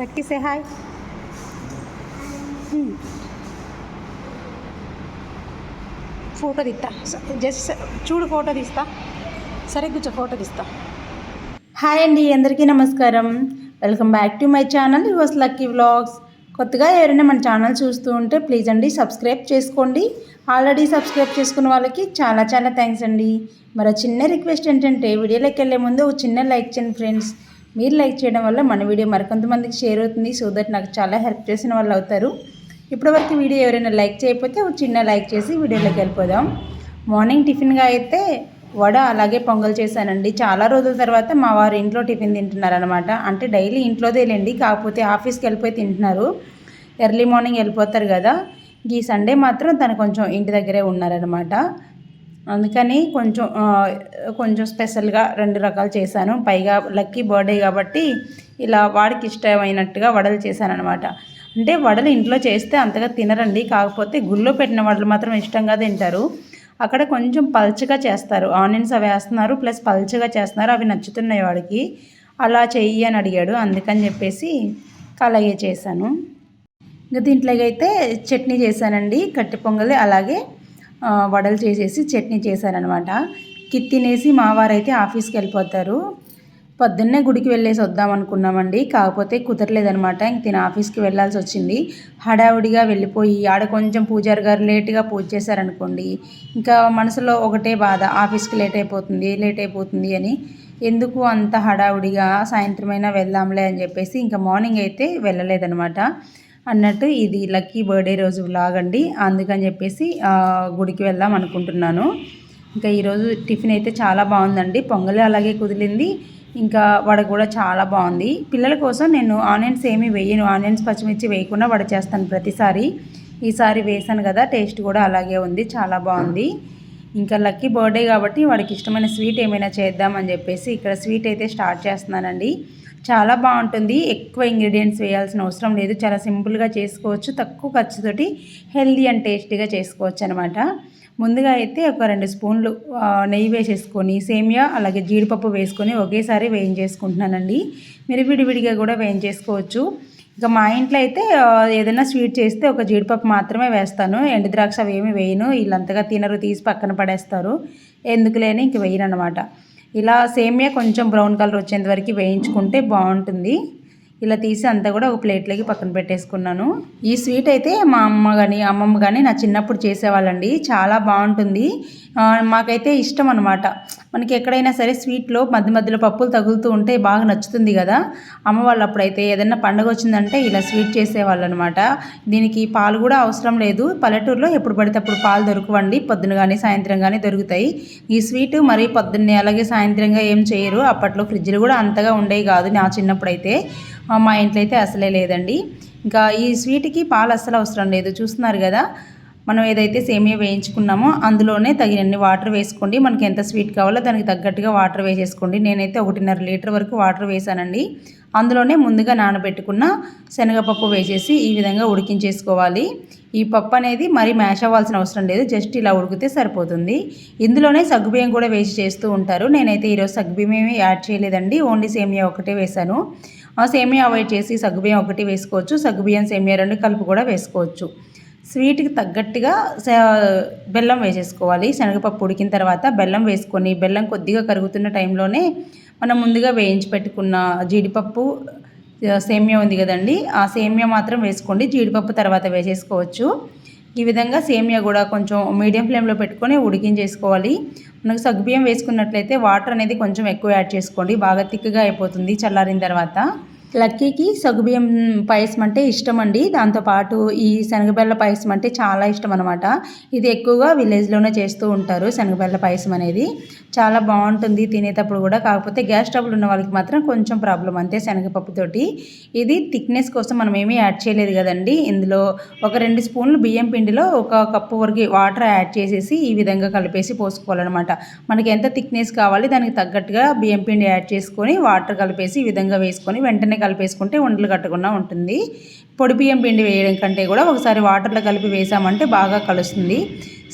Lucky సే hi photo తీస్తా just చూడు photo తీస్తా సరే కూర్చో ఫోటో తీస్తా హాయ్ అండి అందరికీ నమస్కారం. Welcome back to my channel yours lucky vlogs కొత్తగా ఎవరైనా మన ఛానల్ చూస్తూ ఉంటే ప్లీజ్ అండి సబ్స్క్రైబ్ చేసుకోండి. ఆల్రెడీ సబ్స్క్రైబ్ చేసుకున్న వాళ్ళకి చాలా చాలా థ్యాంక్స్ అండి. మరో చిన్న రిక్వెస్ట్ ఏంటంటే వీడియోలోకి వెళ్ళే ముందు ఒక చిన్న లైక్ చేయండి ఫ్రెండ్స్ మీరు లైక్ చేయడం వల్ల మన వీడియో మరికొంతమందికి షేర్ అవుతుంది సో దట్ నాకు చాలా హెల్ప్ చేసిన వాళ్ళు అవుతారు. ఇప్పటివరకు వీడియో ఎవరైనా లైక్ చేయకపోతే ఒక చిన్న లైక్ చేసి వీడియోలోకి వెళ్ళిపోదాం. మార్నింగ్ టిఫిన్గా అయితే వడ అలాగే పొంగల్ చేశానండి. చాలా రోజుల తర్వాత మా వారు ఇంట్లో టిఫిన్ తింటున్నారనమాట అంటే డైలీ ఇంట్లోదేలేండి కాకపోతే ఆఫీస్కి వెళ్ళిపోయి తింటున్నారు. ఎర్లీ మార్నింగ్ వెళ్ళిపోతారు కదా. ఈ సండే మాత్రం తను కొంచెం ఇంటి దగ్గరే ఉన్నారనమాట అందుకని కొంచెం కొంచెం స్పెషల్గా రెండు రకాలు చేశాను. పైగా లక్కీ బర్త్డే కాబట్టి ఇలా వాడికి ఇష్టమైనట్టుగా వడలు చేశాను అనమాట అంటే వడలు ఇంట్లో చేస్తే అంతగా తినరండి. కాకపోతే గుళ్ళో పెట్టిన వడలు మాత్రం ఇష్టంగా తింటారు. అక్కడ కొంచెం పల్చగా చేస్తారు. ఆనియన్స్ అవి వేస్తున్నారు. ప్లస్ పల్చగా చేస్తున్నారు. అవి నచ్చుతున్నాయి వాడికి. అలా చెయ్యి అని అడిగాడు. అందుకని చెప్పేసి అలాగే చేశాను. ఇంకా దీంట్లోకి అయితే చట్నీ చేశానండి. కట్టి పొంగలి అలాగే వడలు చేసేసి చట్నీ చేశారనమాట కిత్తినేసి తినేసి మా ఆఫీస్కి వెళ్ళిపోతారు. పొద్దున్నే గుడికి వెళ్ళేసి వద్దాం అనుకున్నామండి. కాకపోతే కుదరలేదనమాట ఇంక తిన ఆఫీస్కి వెళ్ళాల్సి వచ్చింది. హడావుడిగా వెళ్ళిపోయి ఆడ కొంచెం పూజారి గారు లేట్గా పూజ చేశారనుకోండి ఇంకా మనసులో ఒకటే బాధ ఆఫీస్కి లేట్ అయిపోతుంది లేట్ అయిపోతుంది అని. ఎందుకు అంత హడావుడిగా సాయంత్రమైనా వెళ్దాంలే అని చెప్పేసి ఇంకా మార్నింగ్ అయితే వెళ్ళలేదనమాట అన్నట్టు ఇది లక్కీ బర్త్డే రోజు వ్లాగ్ అండి. అందుకని చెప్పేసి గుడికి వెళ్దాం అనుకుంటున్నాను. ఇంకా ఈరోజు టిఫిన్ అయితే చాలా బాగుందండి. పొంగలి అలాగే కుదిలింది. ఇంకా వడ కూడా చాలా బాగుంది. పిల్లల కోసం నేను ఆనియన్స్ ఏమి వేయను. ఆనియన్స్ పచ్చిమిర్చి వేయకుండా వడ చేస్తాను ప్రతిసారి. ఈసారి వేసాను కదా టేస్ట్ కూడా అలాగే ఉంది. చాలా బాగుంది. ఇంకా లక్కీ బర్త్డే కాబట్టి వాడికి ఇష్టమైన స్వీట్ ఏమైనా చేద్దామని చెప్పేసి ఇక్కడ స్వీట్ అయితే స్టార్ట్ చేస్తున్నానండి. చాలా బాగుంటుంది. ఎక్కువ ఇంగ్రీడియంట్స్ వేయాల్సిన అవసరం లేదు. చాలా సింపుల్గా చేసుకోవచ్చు. తక్కువ ఖర్చుతోటి హెల్దీ అండ్ టేస్టీగా చేసుకోవచ్చు అనమాట ముందుగా అయితే ఒక రెండు స్పూన్లు నెయ్యి వేసేసుకొని సేమియా అలాగే జీడిపప్పు వేసుకొని ఒకేసారి వేయించేసుకుంటున్నానండి. మీరు విడివిడిగా కూడా వేయించేసుకోవచ్చు. ఇంకా మా ఇంట్లో అయితే ఏదైనా స్వీట్ చేస్తే ఒక జీడిపప్పు మాత్రమే వేస్తాను. ఎండు ద్రాక్ష అవి ఏమి వేయను. వీళ్ళంతగా తినరు తీసి పక్కన పడేస్తారు. ఎందుకు లేని ఇంక వేయను అనమాట ఇలా సేమియా కొంచెం బ్రౌన్ కలర్ వచ్చేంత వరకు వేయించుకుంటే బాగుంటుంది. ఇలా తీసి అంతా కూడా ఒక ప్లేట్లోకి పక్కన పెట్టేసుకున్నాను. ఈ స్వీట్ అయితే మా అమ్మ కానీ అమ్మమ్మ కానీ నా చిన్నప్పుడు చేసేవాళ్ళండి. చాలా బాగుంటుంది. మాకైతే ఇష్టం అనమాట మనకి ఎక్కడైనా సరే స్వీట్లో మధ్య మధ్యలో పప్పులు తగులుతూ ఉంటే బాగా నచ్చుతుంది కదా. అమ్మ వాళ్ళు అప్పుడైతే ఏదైనా పండగ వచ్చిందంటే ఇలా స్వీట్ చేసేవాళ్ళు అనమాట దీనికి పాలు కూడా అవసరం లేదు. పల్లెటూరులో ఎప్పుడు పడితే అప్పుడు పాలు దొరకవండి. పొద్దున కానీ సాయంత్రం కానీ దొరుకుతాయి. ఈ స్వీట్ మరి పొద్దున్నే అలాగే సాయంత్రంగా ఏం చేయరు. అప్పట్లో ఫ్రిడ్జ్లు కూడా అంతగా ఉండేవి కాదు నా చిన్నప్పుడు అయితే మా ఇంట్లో అయితే అసలే లేదండి. ఇంకా ఈ స్వీట్కి పాలు అస్సలు అవసరం లేదు. చూస్తున్నారు కదా మనం ఏదైతే సేమియా వేయించుకున్నామో అందులోనే తగినన్ని వాటర్ వేసుకోండి. మనకి ఎంత స్వీట్ కావాలో దానికి తగ్గట్టుగా వాటర్ వేసేసుకోండి. నేనైతే ఒకటిన్నర లీటర్ వరకు వాటర్ వేసానండి. అందులోనే ముందుగా నానబెట్టుకున్న శనగపప్పు వేసేసి ఈ విధంగా ఉడికించేసుకోవాలి. ఈ పప్పు అనేది మరి మ్యాష్ అవ్వాల్సిన అవసరం లేదు. జస్ట్ ఇలా ఉడికితే సరిపోతుంది. ఇందులోనే సగ్గుబియ్యం కూడా వేసి చేస్తూ ఉంటారు. నేనైతే ఈరోజు సగ్గుబియ్యం యాడ్ చేయలేదండి. ఓన్లీ సేమియా ఒకటే వేశాను. సేమియా అవాయిడ్ చేసి సగ్గుబియ్యం ఒకటి వేసుకోవచ్చు. సగ్గుబియ్యం సేమియా రెండు కలుపు కూడా వేసుకోవచ్చు. స్వీట్కి తగ్గట్టుగా బెల్లం వేసేసుకోవాలి. శనగపప్పు ఉడికిన తర్వాత బెల్లం వేసుకొని బెల్లం కొద్దిగా కరుగుతున్న టైంలోనే మనం ముందుగా వేయించి పెట్టుకున్న జీడిపప్పు సేమియా ఉంది కదండి ఆ సేమియా మాత్రం వేసుకోండి. జీడిపప్పు తర్వాత వేసేసుకోవచ్చు. ఈ విధంగా సేమియా కూడా కొంచెం మీడియం ఫ్లేమ్లో పెట్టుకొని ఉడికించేసుకోవాలి. మనకు సగ్గుబియ్యం వేసుకున్నట్లయితే వాటర్ అనేది కొంచెం ఎక్కువ యాడ్ చేసుకోండి. బాగా థిక్గా అయిపోతుంది చల్లారిన తర్వాత. లక్కీకి సగ్గుబియ్యం పాయసం అంటే ఇష్టం అండి దాంతోపాటు ఈ శనగబెల్ల పాయసం అంటే చాలా ఇష్టం అనమాట ఇది ఎక్కువగా విలేజ్లోనే చేస్తూ ఉంటారు శనగబెల్ల పాయసం అనేది చాలా బాగుంటుంది తినేటప్పుడు కూడా. కాకపోతే గ్యాస్ ట్రబుల్ ఉన్న వాళ్ళకి మాత్రం కొంచెం ప్రాబ్లం అంతే శనగపప్పుతోటి ఇది థిక్నెస్ కోసం మనం ఏమీ యాడ్ చేయలేదు కదండి. ఇందులో ఒక రెండు స్పూన్లు బియ్యం పిండిలో ఒక కప్పు వరకు వాటర్ యాడ్ చేసేసి ఈ విధంగా కలిపేసి పోసుకోవాలన్నమాట. మనకి ఎంత థిక్నెస్ కావాలి దానికి తగ్గట్టుగా బియ్యం పిండి యాడ్ చేసుకొని వాటర్ కలిపేసి ఈ విధంగా వేసుకొని వెంటనే కలిపేసుకుంటే ఉండలు కట్టకుండా ఉంటుంది. పొడి బియ్యం పిండి వేయడం కంటే కూడా ఒకసారి వాటర్లో కలిపి వేసామంటే బాగా కలుస్తుంది.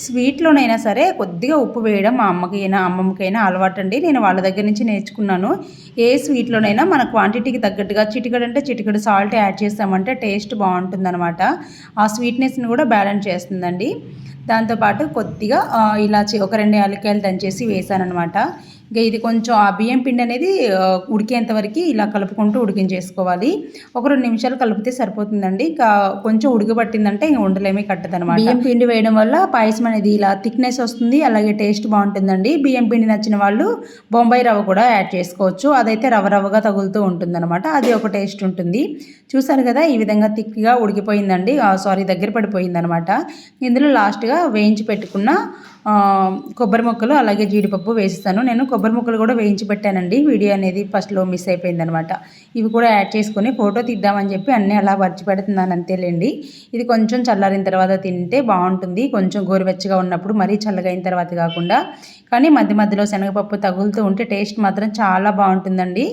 స్వీట్లోనైనా సరే కొద్దిగా ఉప్పు వేయడం మా అమ్మకైనా అమ్మమ్మకైనా అలవాటు అండి నేను వాళ్ళ దగ్గర నుంచి నేర్చుకున్నాను. ఏ స్వీట్లోనైనా మన క్వాంటిటీకి తగ్గట్టుగా చిటికడు అంటే చిటికడు సాల్ట్ యాడ్ చేస్తామంటే టేస్ట్ బాగుంటుందన్నమాట. ఆ స్వీట్నెస్ని కూడా బ్యాలెన్స్ చేస్తుందండి. దాంతోపాటు కొద్దిగా ఇలా ఇలాచి ఒక రెండు యాలకాయలు దంచేసి వేసానమాట ఇంకా ఇది కొంచెం ఆ బియ్యం పిండి అనేది ఉడికేంత వరకు ఇలా కలుపుకుంటూ ఉడికించేసుకోవాలి. ఒక రెండు నిమిషాలు కలిపితే సరిపోతుందండి. ఇంకా కొంచెం ఉడకబట్టిందంటే ఇంకా ఉండలేమి కట్టదనమాట బియ్యం పిండి వేయడం వల్ల పాయసం అనేది ఇలా థిక్నెస్ వస్తుంది అలాగే టేస్ట్ బాగుంటుందండి. బియ్యం పిండి నచ్చిన వాళ్ళు బొంబాయి రవ్వ కూడా యాడ్ చేసుకోవచ్చు. అదైతే రవ్వ రవ్వగా తగులుతూ ఉంటుందన్నమాట. అది ఒక టేస్ట్ ఉంటుంది. చూసారు కదా ఈ విధంగా థిక్గా ఉడికిపోయిందండి. సారీ దగ్గర పడిపోయిందనమాట ఇందులో లాస్ట్గా వేయించి పెట్టుకున్న కొబ్బరి ముక్కలు అలాగే జీడిపప్పు వేస్తాను నేను కొబ్బరి ముక్కలు కూడా వేయించి పెట్టానండి. వీడియో అనేది ఫస్ట్లో మిస్ అయిపోయిందనమాట. ఇవి కూడా యాడ్ చేసుకొని ఫోటో తీద్దామని చెప్పి అన్నీ అలా పరిచి పెడుతున్నాను అంతేలేండి. ఇది కొంచెం చల్లారిన తర్వాత తింటే బాగుంటుంది. కొంచెం గోరువెచ్చగా ఉన్నప్పుడు మరీ చల్లగా అయిన తర్వాత కాకుండా. కానీ మధ్య మధ్యలో శనగపప్పు తగులుతూ ఉంటే టేస్ట్ మాత్రం చాలా బాగుంటుందండి.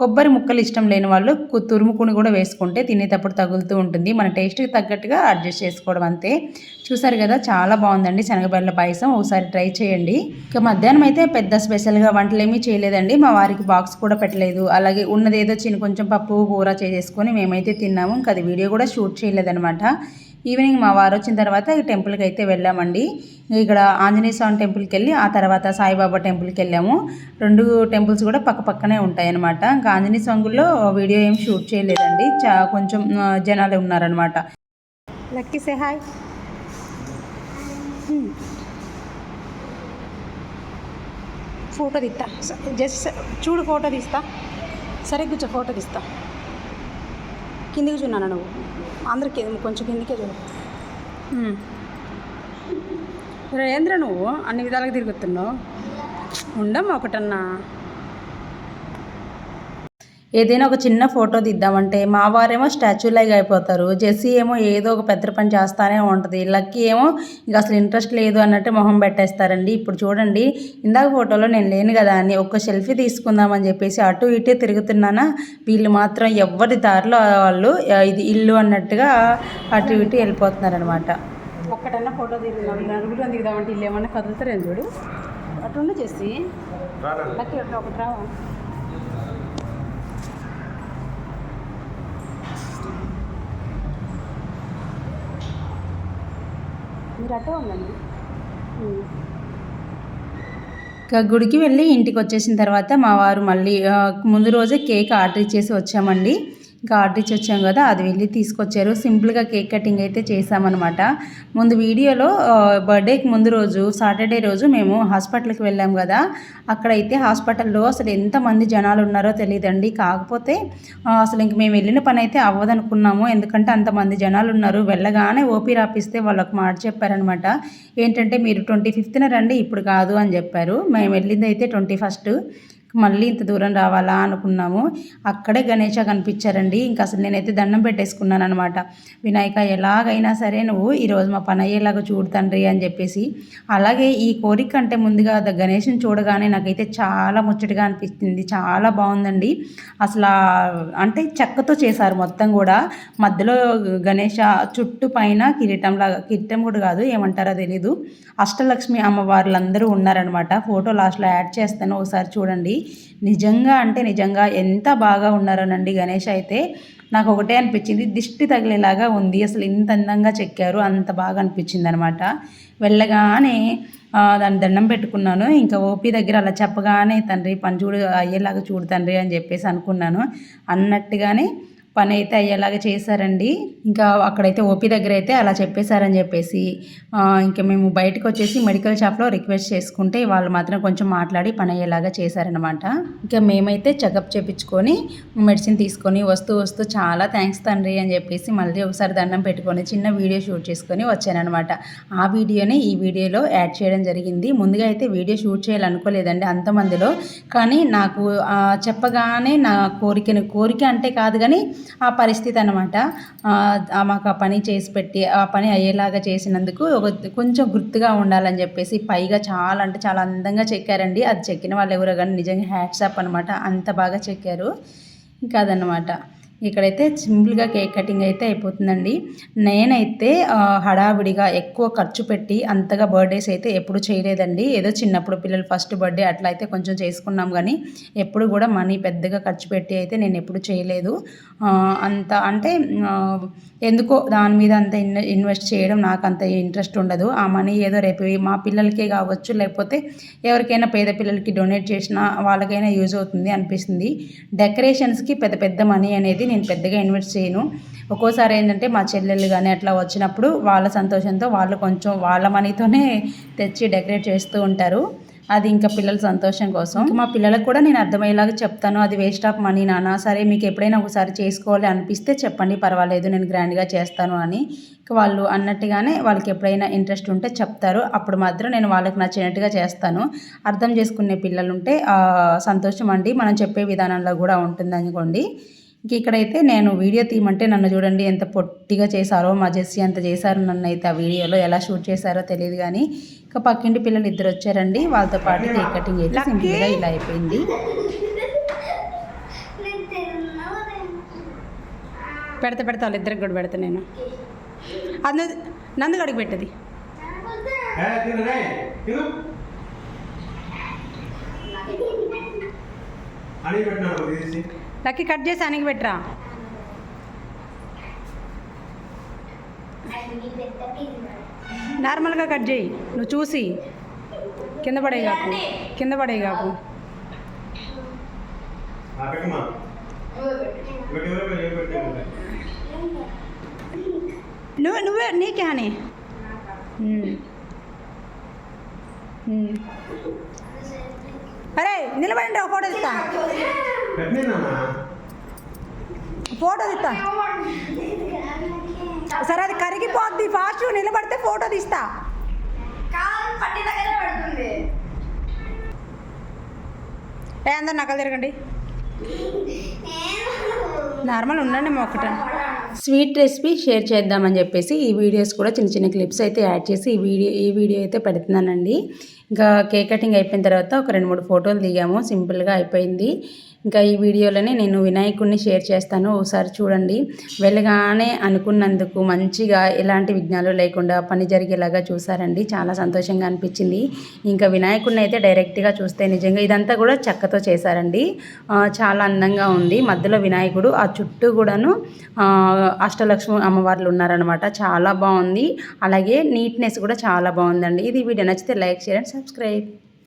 కొబ్బరి ముక్కలు ఇష్టం లేని వాళ్ళు తురుముకుని కూడా వేసుకుంటే తినేటప్పుడు తగులుతూ ఉంటుంది. మన టేస్ట్కి తగ్గట్టుగా అడ్జస్ట్ చేసుకోవడం అంతే. చూసారు కదా చాలా బాగుందండి శనగబెల్ల పాయసం. ఒకసారి ట్రై చేయండి. ఇక మధ్యాహ్నం అయితే పెద్ద స్పెషల్గా వంటలు ఏమీ చేయలేదండి. మా వారికి బాక్స్ కూడా పెట్టలేదు. అలాగే ఉన్నది ఏదో చిన్న కొంచెం పప్పు కూర చేసేసుకొని మేమైతే తిన్నాము. ఇంకా అది వీడియో కూడా షూట్ చేయలేదన్నమాట. ఈవినింగ్ మా వారు వచ్చిన తర్వాత ఈ టెంపుల్కి అయితే వెళ్ళామండి. ఇక్కడ ఆంజనేయ స్వామి టెంపుల్కి వెళ్ళి ఆ తర్వాత సాయిబాబా టెంపుల్కి వెళ్ళాము. రెండు టెంపుల్స్ కూడా పక్క పక్కనే ఉంటాయి అనమాట ఇంకా ఆంజనేయ స్వామిలో వీడియో ఏం షూట్ చేయలేదండి. చా కొంచెం జనాలు ఉన్నారనమాట లక్కీ సే హాయ్. ఫోటో తీస్తా జస్ట్ చూడు ఫోటో తీస్తా. సరే కూర్చో ఫోటో తీస్తా. కిందికి చూన్నాను నువ్వు. అందరికీ కొంచెం కిందికే చూడు. ఏంద్ర నువ్వు అన్ని విధాలుగా తిరుగుతున్నావు. ఉండమ్మా ఒకటన్నా. ఏదైనా ఒక చిన్న ఫోటో తీద్దామంటే మా వారేమో స్టాచ్యూలాగా అయిపోతారు. జెస్సీ ఏమో ఏదో ఒక పెద్ద పని చేస్తానే ఉంటుంది. లక్కీ ఏమో ఇంకా అసలు ఇంట్రెస్ట్ లేదు అన్నట్టు మొహం పెట్టేస్తారండి. ఇప్పుడు చూడండి ఇందాక ఫోటోలో నేను లేను కదా అని ఒక్క సెల్ఫీ తీసుకుందామని చెప్పేసి అటు ఇటే తిరుగుతున్నానా? వీళ్ళు మాత్రం ఎవరి దారిలో వాళ్ళు ఇది ఇల్లు అన్నట్టుగా అటు ఇటు వెళ్ళిపోతున్నారనమాట ఒక్కటన్నా ఫోటో నలుగురు దిగుదామంటే ఇల్లు ఏమన్నా కదులుతారేం చూడు. అటుండి చేసి ఒకటి రావా? ఉండండి. ఇంకా గుడికి వెళ్ళి ఇంటికి వచ్చేసిన తర్వాత మా వారు మళ్ళీ ముందు రోజే కేక్ ఆర్డర్ ఇచ్చేసి వచ్చామండి. ఇంకా ఆర్డర్ ఇచ్చి వచ్చాం కదా అది వెళ్ళి తీసుకొచ్చారు. సింపుల్గా కేక్ కటింగ్ అయితే చేసామన్నమాట ముందు వీడియోలో బర్త్డేకి ముందు రోజు సాటర్డే రోజు మేము హాస్పిటల్కి వెళ్ళాం కదా. అక్కడైతే హాస్పిటల్లో అసలు ఎంతమంది జనాలు ఉన్నారో తెలియదండి కాకపోతే అసలు ఇంక మేము వెళ్ళిన పని అయితే అవ్వదనుకున్నాము. ఎందుకంటే అంతమంది జనాలు ఉన్నారు. వెళ్ళగానే ఓపీ రాపిస్తే ఒక మాట చెప్పారనమాట ఏంటంటే మీరు ట్వంటీ ఫిఫ్త్న రండి ఇప్పుడు కాదు అని చెప్పారు. మేము వెళ్ళింది అయితే ట్వంటీ ఫస్ట్. మళ్ళీ ఇంత దూరం రావాలా అనుకున్నాము. అక్కడే గణేష కనిపించారండి. ఇంకా అసలు నేనైతే దండం పెట్టేసుకున్నాను అనమాట వినాయక ఎలాగైనా సరే నువ్వు ఈరోజు మా పని అయ్యేలాగా చూడుతండ్రి అని చెప్పేసి. అలాగే ఈ కోరిక కంటే ముందుగా ద గణేష్ని చూడగానే నాకైతే చాలా ముచ్చటగా అనిపించింది చాలా బాగుందండి. అసలు అంటే చెక్కతో చేశారు మొత్తం కూడా. మధ్యలో గణేష చుట్టూ పైన కిరీటం లాగా కిరీటం కూడా కాదు ఏమంటారో తెలీదు. అష్టలక్ష్మి అమ్మవార్లందరూ ఉన్నారనమాట ఫోటో లాస్ట్లో యాడ్ చేస్తాను. ఒకసారి చూడండి. నిజంగా అంటే నిజంగా ఎంత బాగా ఉన్నారోనండి గణేష్ అయితే నాకు ఒకటే అనిపించింది. దిష్టి తగిలేలాగా ఉంది. అసలు ఇంత అందంగా చెక్కారు. అంత బాగా అనిపించింది అనమాట వెళ్ళగానే దాని దండం పెట్టుకున్నాను. ఇంకా ఓపీ దగ్గర అలా చెప్పగానే తండ్రి పని చూడు అయ్యేలాగా చూడు తండ్రి అని చెప్పేసి అనుకున్నాను. అన్నట్టుగానే పని అయితే అయ్యేలాగా చేశారండి. ఇంకా అక్కడైతే ఓపీ దగ్గర అయితే అలా చెప్పేశారని చెప్పేసి ఇంకా మేము బయటకు వచ్చేసి మెడికల్ షాప్లో రిక్వెస్ట్ చేసుకుంటే వాళ్ళు మాత్రం కొంచెం మాట్లాడి పని అయ్యేలాగా చేశారనమాట ఇంకా మేమైతే చెకప్ చేపించుకొని మెడిసిన్ తీసుకొని వస్తూ వస్తూ చాలా థ్యాంక్స్ తండ్రి అని చెప్పేసి మళ్ళీ ఒకసారి దండం పెట్టుకొని చిన్న వీడియో షూట్ చేసుకొని వచ్చానమాట ఆ వీడియోని ఈ వీడియోలో యాడ్ చేయడం జరిగింది. ముందుగా అయితే వీడియో షూట్ చేయాలనుకోలేదండి అంతమందిలో. కానీ నాకు చెప్పగానే నా కోరికను కోరిక అంటే కాదు కానీ ఆ పరిస్థితి అనమాట మాకు ఆ పని చేసి పెట్టి ఆ పని అయ్యేలాగా చేసినందుకు ఒక కొంచెం గుర్తుగా ఉండాలని చెప్పేసి పైగా చాలా అంటే చాలా అందంగా చెక్కారండి. అది చెక్కిన వాళ్ళు ఎవరో కానీ నిజంగా హ్యాట్సాప్ అనమాట అంత బాగా చెక్కారు. ఇంకా అదనమాట ఇక్కడైతే సింపుల్గా కేక్ కటింగ్ అయితే అయిపోతుందండి. నేనైతే హడావిడిగా ఎక్కువ ఖర్చు పెట్టి అంతగా బర్త్డేస్ అయితే ఎప్పుడు చేయలేదండి. ఏదో చిన్నప్పుడు పిల్లలు ఫస్ట్ బర్త్డే అట్లా అయితే కొంచెం చేసుకున్నాం కానీ ఎప్పుడు కూడా మనీ పెద్దగా ఖర్చు పెట్టి అయితే నేను ఎప్పుడు చేయలేదు. అంత అంటే ఎందుకో దాని మీద అంత ఇన్వెస్ట్ చేయడం నాకు అంత ఇంట్రెస్ట్ ఉండదు. ఆ మనీ ఏదో రేపు మా పిల్లలకే కావచ్చు లేకపోతే ఎవరికైనా పేద పిల్లలకి డొనేట్ చేసినా వాళ్ళకైనా యూజ్ అవుతుంది అనిపిస్తుంది. డెకరేషన్స్కి పెద్ద పెద్ద మనీ అనేది నేను పెద్దగా ఇన్వెస్ట్ చేయను. ఒక్కోసారి ఏంటంటే మా చెల్లెళ్ళు కానీ అట్లా వచ్చినప్పుడు వాళ్ళ సంతోషంతో వాళ్ళు కొంచెం వాళ్ళ మనీతోనే తెచ్చి డెకరేట్ చేస్తూ ఉంటారు. అది ఇంకా పిల్లల సంతోషం కోసం. మా పిల్లలకు కూడా నేను అర్థమయ్యేలాగా చెప్తాను. అది వేస్ట్ ఆఫ్ మనీ నాన్న. సరే మీకు ఎప్పుడైనా ఒకసారి చేసుకోవాలి అనిపిస్తే చెప్పండి పర్వాలేదు నేను గ్రాండ్గా చేస్తాను అని. వాళ్ళు అన్నట్టుగానే వాళ్ళకి ఎప్పుడైనా ఇంట్రెస్ట్ ఉంటే చెప్తారు. అప్పుడు మాత్రం నేను వాళ్ళకి నచ్చినట్టుగా చేస్తాను. అర్థం చేసుకునే పిల్లలు ఉంటే సంతోషం అండి. మనం చెప్పే విధానంలో కూడా ఉంటుంది అనుకోండి ఇంక ఇక్కడైతే నేను వీడియో తీయమంటే నన్ను చూడండి ఎంత పొట్టిగా చేశారో మా జెస్సీ అంత చేశారు నన్ను అయితే ఆ వీడియోలో ఎలా షూట్ చేశారో తెలియదు కానీ ఇంకా పక్కింటి పిల్లలు ఇద్దరు వచ్చారండి. వాళ్ళతో పాటు కేక్ కటింగ్ అయితే సింపుల్గా ఇలా అయిపోయింది. పెడతా పెడతా వాళ్ళిద్దరికి కూడా పెడతా నేను. అది నందు గడికి పెట్టది. అడిగి పెట్టినాడు లక్కి కట్ చేసి అనికి పెట్టరా? నార్మల్గా కట్ చేయి. నువ్వు చూసి. కింద పడే కాకు. కింద పడే కాకు. నువ్వు నువ్వే నీకే అని. అరే నిలబడండి ఒక ఫోటో పెట్టినా ఫోటో తీస్తా సరే అది కరిగిపోద్ది. ఫాస్ట్ నిలబడితే ఫోటో తీస్తా. ఏ అందరు నకలు తిరగండి. నార్మల్ ఉండండి మొక్కట స్వీట్ రెసిపీ షేర్ చేద్దామని చెప్పేసి ఈ వీడియోస్ కూడా చిన్న చిన్న క్లిప్స్ అయితే యాడ్ చేసి ఈ వీడియో ఈ వీడియో అయితే పెడుతున్నానండి. ఇంకా కేక్ కటింగ్ అయిపోయిన తర్వాత ఒక రెండు మూడు ఫోటోలు దిగాము. సింపుల్గా అయిపోయింది. ఇంకా ఈ వీడియోలోనే నేను వినాయకుడిని షేర్ చేస్తాను. ఒకసారి చూడండి. వెళ్ళగానే అనుకున్నందుకు మంచిగా ఎలాంటి విఘ్నాలు లేకుండా పని జరిగేలాగా చూసారండి. చాలా సంతోషంగా అనిపించింది. ఇంకా వినాయకుడిని అయితే డైరెక్ట్గా చూస్తే నిజంగా ఇదంతా కూడా చెక్కతో చేశారండి. చాలా అందంగా ఉంది. మధ్యలో వినాయకుడు ఆ చుట్టూ కూడాను అష్టలక్ష్మి అమ్మవార్లు ఉన్నారనమాట చాలా బాగుంది. అలాగే నీట్నెస్ కూడా చాలా బాగుందండి. ఇది వీడియో నచ్చితే లైక్ షేర్ అండ్ సబ్స్క్రైబ్.